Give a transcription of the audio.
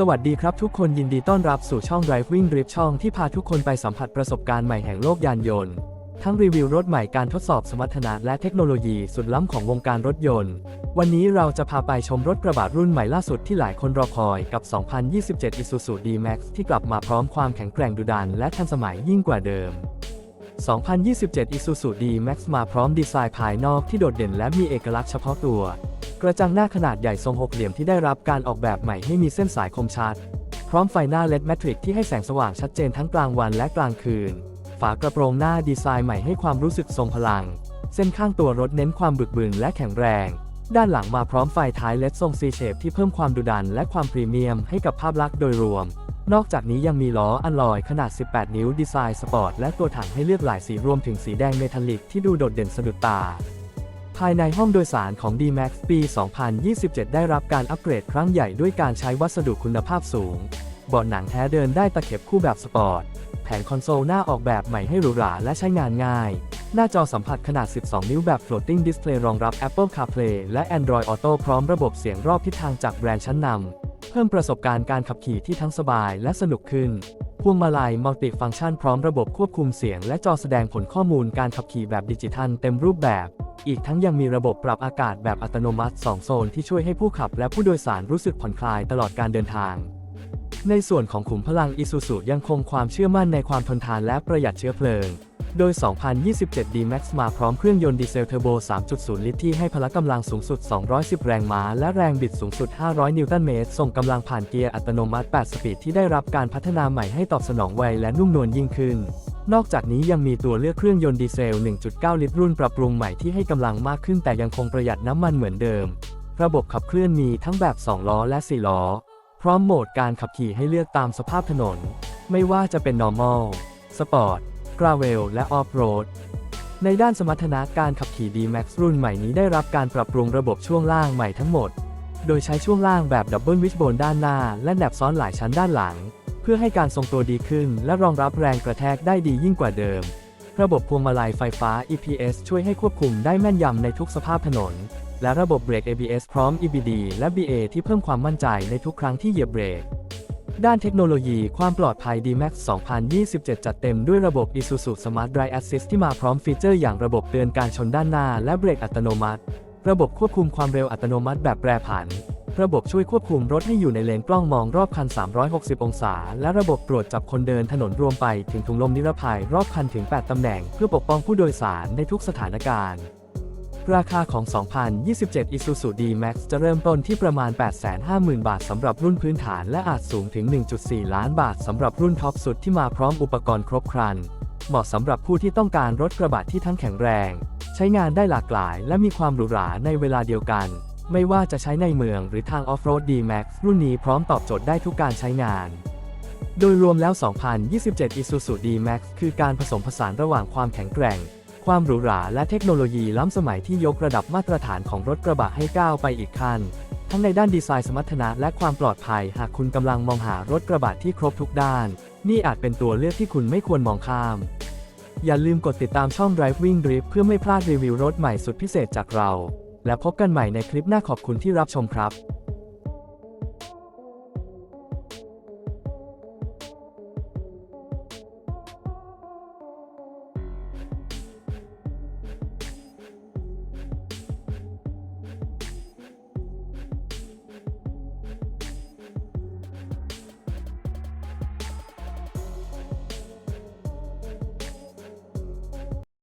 สวัสดีครับทุกคนยินดีต้อนรับสู่ช่อง Driving Drift ช่องที่พาทุกคนไปสัมผัสประสบการณ์ใหม่แห่งโลกยานยนต์ ทั้งรีวิวรถใหม่การทดสอบสมรรถนะและเทคโนโลยีสุดล้ำของวงการรถยนต์ วันนี้เราจะพาไปชมรถกระบะรุ่นใหม่ล่าสุดที่หลายคนรอคอยกับ 2027 Isuzu D-Max ที่กลับมาพร้อมความแข็งแกร่งดุดันและทันสมัยยิ่งกว่าเดิม 2027 Isuzu D-Max มาพร้อมดีไซน์ภายนอกที่โดดเด่นและมีเอกลักษณ์เฉพาะตัว กระจังหน้าขนาดใหญ่ทรงหกเหลี่ยมที่ได้รับการออกแบบใหม่ให้มีเส้นสายคมชัด พร้อมไฟหน้า LED Matrix ที่ให้แสงสว่างชัดเจนทั้งกลางวันและกลางคืน ฝากระโปรงหน้าดีไซน์ใหม่ให้ความรู้สึกทรงพลัง เส้นข้างตัวรถเน้นความบึกบึนและแข็งแรง ด้านหลังมาพร้อมไฟท้าย LED ทรง C shape ที่เพิ่มความดุดันและความพรีเมียมให้กับภาพลักษณ์โดยรวม นอกจากนี้ยังมีล้ออัลลอยขนาด 18 นิ้วดีไซน์สปอร์ตและตัวถังให้เลือกหลายสีรวมถึงสีแดงเมทัลลิกที่ดูโดดเด่นสะดุดตา ภายในห้องโดยสารของ D-Max ปี 2027 ได้รับการอัปเกรดครั้งใหญ่ด้วยการใช้วัสดุคุณภาพสูง เบาะหนังแท้เดินได้ตะเข็บคู่แบบสปอร์ต แผงคอนโซลหน้าออกแบบใหม่ให้หรูหราและใช้งานง่าย หน้าจอสัมผัสขนาด 12 นิ้วแบบ floating display รองรับ Apple CarPlay และ Android Auto พร้อมระบบเสียงรอบทิศทางจากแบรนด์ชั้นนำ เพิ่มประสบการณ์การขับขี่ที่ทั้งสบายและสนุกขึ้น วงมาลัยมัลติฟังก์ชันพร้อมระบบควบคุมเสียง และจอแสดงผลข้อมูลการขับขี่แบบดิจิทัลเต็มรูปแบบ อีกทั้งยังมีระบบปรับอากาศแบบอัตโนมัติ 2 โซนที่ช่วยให้ผู้ขับและผู้โดยสารรู้สึกผ่อนคลายตลอดการเดินทาง ในส่วนของขุมพลังอิซูซุยังคงความเชื่อมั่นในความทนทานและประหยัดเชื้อเพลิง โดย 2027 D-Max มาพร้อมเครื่องยนต์ดีเซลเทอร์โบ 3.0 ลิตรที่ให้พละกำลังสูงสุด 210 แรงม้า และแรงบิดสูงสุด 500 นิวตันเมตร ส่งกำลังผ่านเกียร์อัตโนมัติ 8 สปีดที่ได้รับการพัฒนาใหม่ให้ตอบสนองไวและนุ่มนวลยิ่งขึ้น นอกจากนี้ยังมีตัวเลือกเครื่องยนต์ดีเซล 1.9 ลิตรรุ่นปรับปรุงใหม่ที่ให้กำลังมากขึ้นแต่ยังคงประหยัดน้ำมันเหมือนเดิม ระบบขับเคลื่อนมีทั้งแบบ 2 ล้อและ 4 ล้อ พร้อมโหมดการขับขี่ให้เลือกตามสภาพถนน ไม่ว่าจะเป็น normal sport gravel และ off-road ในด้านสมรรถนะการขับขี่ D-Max รุ่นใหม่นี้ได้รับการปรับปรุงระบบช่วงล่างใหม่ทั้งหมด โดยใช้ช่วงล่างแบบ Double Wishbone ด้านหน้า และแหนบซ้อนหลายชั้นด้านหลัง เพื่อให้การทรงตัวดีขึ้น และรองรับแรงกระแทกได้ดียิ่งกว่าเดิม ระบบพวงมาลัยไฟฟ้า EPS ช่วยให้ควบคุมได้แม่นยำในทุกสภาพถนน และระบบเบรก ABS พร้อม EBD และ BA ที่เพิ่มความมั่นใจในทุกครั้งที่เหยียบเบรก ด้านเทคโนโลยีความปลอดภัย D-Max 2027 จัดเต็มด้วยระบบ Isuzu Smart Drive Assist ที่มาพร้อมฟีเจอร์อย่างระบบเตือนการชนด้านหน้าและเบรกอัตโนมัติ ระบบควบคุมความเร็วอัตโนมัติแบบแปรผัน ระบบช่วยควบคุมรถให้อยู่ในเลนกล้องมองรอบคัน 360 องศา และระบบตรวจจับคนเดินถนนรวมไปถึงถุงลมนิรภัยรอบคันถึง 8 ตำแหน่ง เพื่อปกป้องผู้โดยสารในทุกสถานการณ์ ราคาของ 2027 Isuzu D-Max จะเริ่มต้นที่ประมาณ 850,000 บาทสำหรับรุ่นพื้นฐานและอาจสูงถึง 1.4 ล้านบาทสำหรับรุ่นท็อปสุดที่มาพร้อมอุปกรณ์ครบครัน เหมาะสำหรับผู้ที่ต้องการรถกระบะที่ทั้งแข็งแรง ใช้งานได้หลากหลาย และมีความหรูหราในเวลาเดียวกัน ไม่ว่าจะใช้ในเมืองหรือทางออฟโรด D-Max รุ่นนี้พร้อมตอบโจทย์ได้ทุกการใช้งานโดยรวมแล้ว 2027 Isuzu D-Max คือการผสมผสานระหว่างความแข็งแกร่ง ความหรูหราและเทคโนโลยีล้ำสมัยที่ยกระดับมาตรฐานของรถกระบะให้ก้าวไปอีกขั้น ทั้งในด้านดีไซน์สมรรถนะและความปลอดภัย หากคุณกำลังมองหารถกระบะที่ครบทุกด้าน นี่อาจเป็นตัวเลือกที่คุณไม่ควรมองข้าม อย่าลืมกดติดตามช่อง Driving Drift เพื่อไม่พลาดรีวิวรถใหม่สุดพิเศษจากเรา และพบกันใหม่ในคลิปหน้าขอบคุณที่รับชมครับ